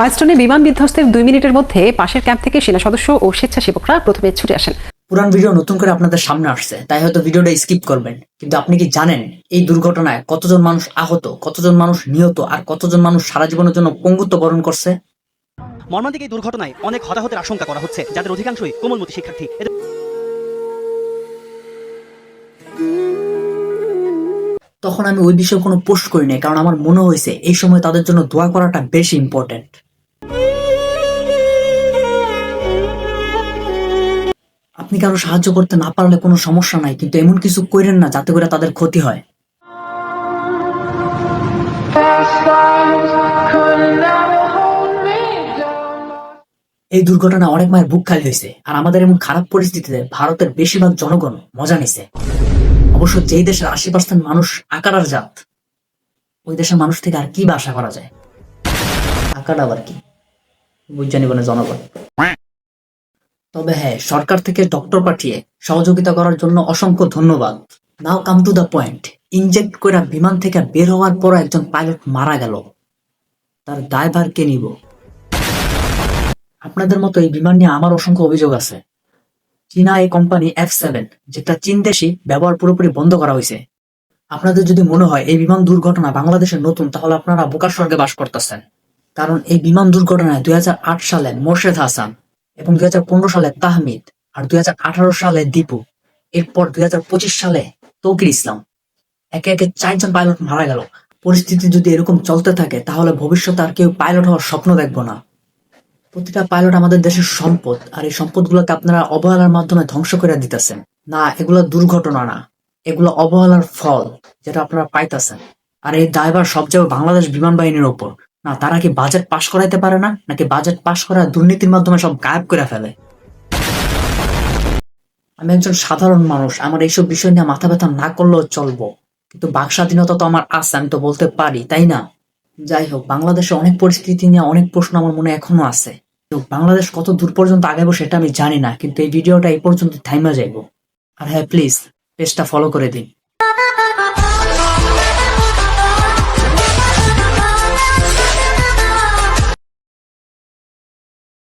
মাইলস্টোনে বিমান বিধ্বস্তের দুই মিনিটের মধ্যে পাশের ক্যাম্প থেকে সেনা সদস্য ও স্বেচ্ছাসেবকরা প্রথমে ছুটে আসেন। পুরান ভিডিও নতুন করে আপনাদের সামনে আসছে তাই হয়তো ভিডিওটা স্কিপ করবেন। কিন্তু আপনি কি জানেন এই দুর্ঘটনায় কতজন মানুষ আহত কতজন মানুষ নিহত আর কতজন মানুষ সারা জীবনের জন্য পঙ্গুত্ব বরণ করছে? মর্মান্তিক এই দুর্ঘটনায় অনেক হতাহতের আশঙ্কা করা হচ্ছে যাদের অধিকাংশই কোমলমতি শিক্ষার্থী। তখন আমি ওই বিষয়ে কোনো পোস্ট করি নাই কারণ আমার মনে হয়েছে এই সময় তাদের জন্য দোয়া করাটা বেশি ইম্পর্টেন্ট আপনি কারও সাহায্য করতে না পারলে কোনো সমস্যা নাই, কিন্তু এমন কিছু করেন না যাতে করে তাদের ক্ষতি হয়। এই দুর্ঘটনা অনেক মায়ের বুক খালি হয়েছে, আর আমাদের এমন খারাপ পরিস্থিতিতে ভারতের বেশিরভাগ জনগণ মজা নিছে। অবশ্য যেই দেশের আশি পার্সেন্ট মানুষ আকারার জাত, ওই দেশের মানুষ থেকে আর কি বা আশা করা যায়? আকার আবার কি? বলে জনগণ। তবে হ্যাঁ সরকার থেকে ডক্টর পাঠিয়ে সহযোগিতা করার জন্য অসংখ্য ধন্যবাদ। Now come to the point inject করে বিমান থেকে বের হওয়ার পর একজন পাইলট মারা গেল। তার দায়ভার কে নিব। আপনাদের মতো এই বিমান নিয়ে আমার অসংখ্য অভিযোগ আছে। চীনা এই কোম্পানি এফ সেভেন যেটা চীন দেশি ব্যবহার পুরোপুরি বন্ধ করা হয়েছে আপনাদের যদি মনে হয় এই বিমান দুর্ঘটনা বাংলাদেশের নতুন, তাহলে আপনারা বোকার স্বর্গে বাস করতেছেন। কারণ এই বিমান দুর্ঘটনায় দুই হাজার আট সালে মোর্শেদ হাসান এবং দুই হাজার পনেরো সালে তাহমিদ আর দুই হাজার আঠারো সালে দীপু। এরপর দুই হাজার পঁচিশ সালে তৌকির ইসলাম। একে একে চারজন পাইলট মারা গেল। পরিস্থিতি যদি এরকম চলতে থাকে, তাহলে ভবিষ্যতে আর কেউ পাইলট হওয়ার স্বপ্ন দেখব না। প্রতিটা পাইলট আমাদের দেশের সম্পদ, আর এই সম্পদগুলোকে আপনারা অবহেলার মাধ্যমে ধ্বংস করে দিতেছেন। না, এগুলো দুর্ঘটনা না। এগুলো অবহেলার ফল যেটা আপনারা পাইতেছেন। আর এই দায়ভার সব যাবে বাংলাদেশ বিমান বাহিনীর ওপর। না, তারা কি বাজেট পাশ করাইতে পারে না? নাকি বাজেট পাশ করা দুর্নীতির মাধ্যমে সব গায়েব করে ফেলে? আমি একজন সাধারণ মানুষ, আমার এইসব বিষয় নিয়ে মাথা ব্যথা না করলেও চলবো। কিন্তু বাক স্বাধীনতা তো আমার আছে, আমি তো বলতে পারি, তাই না? যাই হোক, বাংলাদেশে অনেক পরিস্থিতি নিয়ে অনেক প্রশ্ন আমার মনে এখনও আছে। বাংলাদেশ কত দূর পর্যন্ত আগাবো সেটা আমি জানি না, কিন্তু এই ভিডিওটা এই পর্যন্ত থাইমা যাইবো। আর হ্যাঁ প্লিজ পেজটা ফলো করে দিন।